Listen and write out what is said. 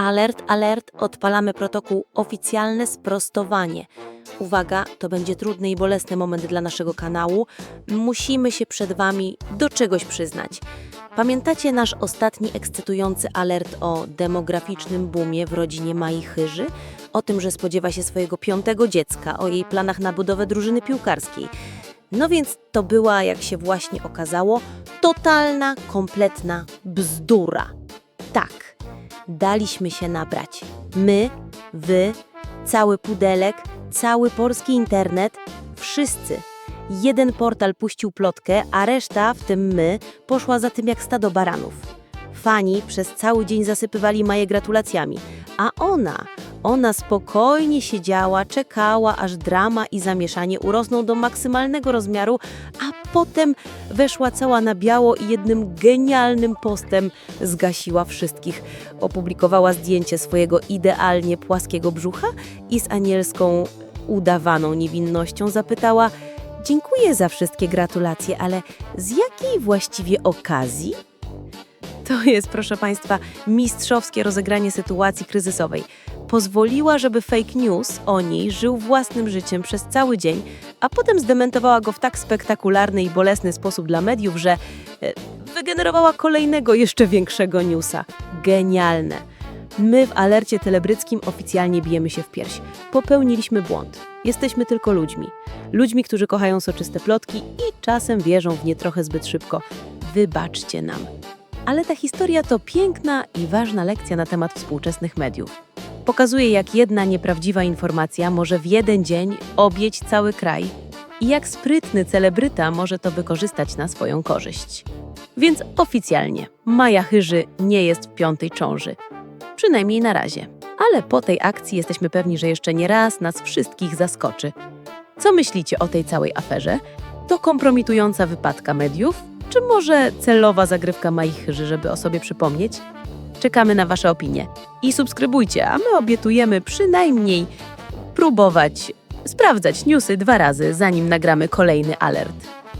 Alert, alert, odpalamy protokół oficjalne sprostowanie. Uwaga, to będzie trudny i bolesny moment dla naszego kanału. Musimy się przed Wami do czegoś przyznać. Pamiętacie nasz ostatni ekscytujący alert o demograficznym boomie w rodzinie Mai Chyży? O tym, że spodziewa się swojego piątego dziecka, o jej planach na budowę drużyny piłkarskiej. No więc to była, jak się właśnie okazało, totalna, kompletna bzdura. Tak, daliśmy się nabrać. My, wy, cały pudelek, cały polski internet, wszyscy. Jeden portal puścił plotkę, a reszta, w tym my, poszła za tym jak stado baranów. Fani przez cały dzień zasypywali Maję gratulacjami, a ona, ona spokojnie siedziała, czekała, aż drama i zamieszanie urosną do maksymalnego rozmiaru, a potem weszła cała na biało i jednym genialnym postem zgasiła wszystkich. Opublikowała zdjęcie swojego idealnie płaskiego brzucha i z anielską udawaną niewinnością zapytała: Dziękuję za wszystkie gratulacje, ale z jakiej właściwie okazji? To jest, proszę Państwa, mistrzowskie rozegranie sytuacji kryzysowej. Pozwoliła, żeby fake news o niej żył własnym życiem przez cały dzień, a potem zdementowała go w tak spektakularny i bolesny sposób dla mediów, że e, wygenerowała kolejnego, jeszcze większego newsa. Genialne. My w alercie telebryckim oficjalnie bijemy się w pierś. Popełniliśmy błąd. Jesteśmy tylko ludźmi. Ludźmi, którzy kochają soczyste plotki i czasem wierzą w nie trochę zbyt szybko. Wybaczcie nam. Ale ta historia to piękna i ważna lekcja na temat współczesnych mediów. Pokazuje, jak jedna nieprawdziwa informacja może w jeden dzień obieć cały kraj i jak sprytny celebryta może to wykorzystać na swoją korzyść. Więc oficjalnie, Maja Chyży nie jest w piątej ciąży. Przynajmniej na razie. Ale po tej akcji jesteśmy pewni, że jeszcze nie raz nas wszystkich zaskoczy. Co myślicie o tej całej aferze? To kompromitująca wypadka mediów? Czy może celowa zagrywka Mai żeby o sobie przypomnieć? Czekamy na Wasze opinie. I subskrybujcie, a my obietujemy przynajmniej próbować sprawdzać newsy dwa razy, zanim nagramy kolejny alert.